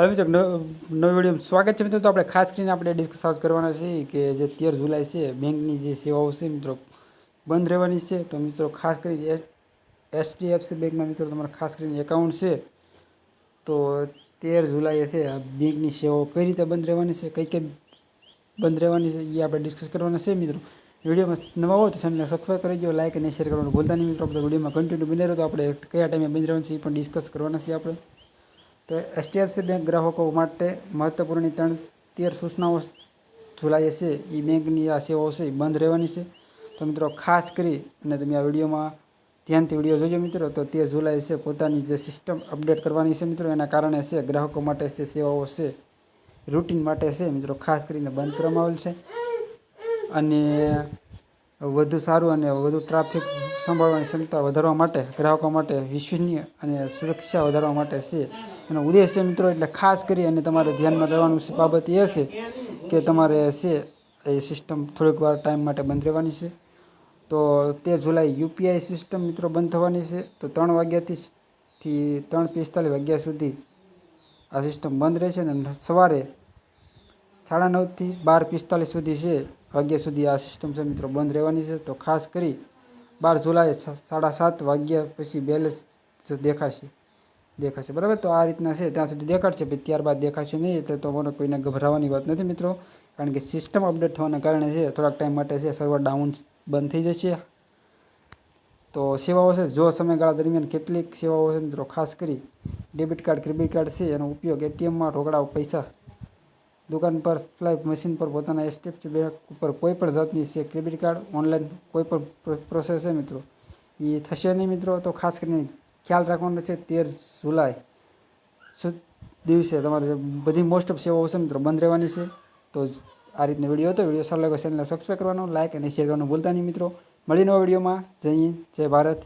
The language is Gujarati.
હાલો મિત્રો, નવી વીડિયો સ્વાગત છે મિત્રો. તો આપણે ખાસ કરીને આપણે ડિસ્કસ કરવાના છીએ કે જે તેર જુલાઈ છે, બેંકની જે સેવાઓ છે મિત્રો, બંધ રહેવાની છે. તો મિત્રો, ખાસ કરીને એચડીએફસી બેંકમાં મિત્રો તમારે ખાસ કરીને એકાઉન્ટ છે. તો તેર જુલાઈએ છે, આ બેંકની સેવાઓ કઈ રીતે બંધ રહેવાની છે, કઈ કઈ બંધ રહેવાની છે એ આપણે ડિસ્કસ કરવાના છે મિત્રો. વિડીયોમાં નવા હોય તો ચેનલને સબસ્ક્રાઈબ કરી દો લાઈક અને શેર કરવાનું ભૂલતા નહીં મિત્રો. આપણે વિડીયોમાં કન્ટિન્યુ બની રહ્યો તો આપણે કયા ટાઈમે બંધ રહેવાનું છે એ પણ ડિસ્કસ કરવાના છે આપણે. તો એચડીએફસી બેંક ગ્રાહકો માટે મહત્વપૂર્ણ ત્રણ તેર સૂચનાઓ ઝુલાઈ છે એ બેંકની આ સેવાઓ છે એ બંધ રહેવાની છે. તો મિત્રો, ખાસ કરી અને તમે આ વિડીયોમાં ધ્યાનથી વીડિયો જોજો મિત્રો. તો તેર જુલાઈ છે પોતાની જે સિસ્ટમ અપડેટ કરવાની છે મિત્રો. એના કારણે છે, ગ્રાહકો માટે છે સેવાઓ છે, રૂટીન માટે છે, મિત્રો, ખાસ કરીને બંધ કરવામાં આવેલ છે. અને વધુ સારું અને વધુ ટ્રાફિક સંભાળવાની ક્ષમતા વધારવા માટે, ગ્રાહકો માટે વિશ્વનીય અને સુરક્ષા વધારવા માટે છે. એનો ઉદ્દેશ્ય મિત્રો એટલે ખાસ કરી અને તમારે ધ્યાનમાં રહેવાનું બાબત એ છે કે તમારે છે એ સિસ્ટમ થોડીક વાર ટાઈમ માટે બંધ રહેવાની છે. તો તે જુલાઈ યુપીઆઈ સિસ્ટમ મિત્રો બંધ થવાની છે. તો ત્રણ વાગ્યાથી ત્રણ પિસ્તાલીસ વાગ્યા સુધી આ સિસ્ટમ બંધ રહેશે અને સવારે સાડા નવથી બાર પિસ્તાલીસ સુધી છે વાગ્યા સુધી આ સિસ્ટમ છે મિત્રો બંધ રહેવાની છે. તો ખાસ કરી બાર જુલાઈ સાડા સાત વાગ્યા પછી બેલેન્સ દેખાશે. દેખાશે. બરાબર? તો આ રીતના છે. ત્યાં સુધી દેખાડશે. પછી ત્યારબાદ દેખાશે નહીં, એટલે તો મને કોઈને ગભરાવાની વાત નથી મિત્રો. કારણ કે સિસ્ટમ અપડેટ થવાના કારણે છે, થોડાક ટાઈમ માટે છે સર્વર ડાઉન બંધ થઈ જશે. તો સેવાઓ છે, જો સમયગાળા દરમિયાન કેટલીક સેવાઓ છે મિત્રો, ખાસ કરી ડેબિટ કાર્ડ ક્રેડિટ કાર્ડ છે, એનો ઉપયોગ એટીએમમાં રોકડા, પૈસા દુકાન પર સ્લાઇપ મશીન પર પોતાના એચડીએફસી બેંક ઉપર કોઈ પણ જાતની છે ક્રેડિટ કાર્ડ ઓનલાઈન કોઈ પણ પ્રોસેસ છે મિત્રો. એ થશે નહીં મિત્રો, તો ખાસ કરીને ખ્યાલ રાખવાનો છે તેર જુલાઈ દિવસે તમારે બધી મોસ્ટ ઓફ સેવાઓ છે મિત્રો બંધ રહેવાની છે. તો આ રીતનો વીડિયો હતો. વીડિયો સારો લાગે ચેનલને સબસ્ક્રાઈબ કરવાનો લાઇક અને શેર કરવાનું ભૂલતા નહીં મિત્રો. મળી નવા વિડીયોમાં. જય હિન્દ, જય ભારત.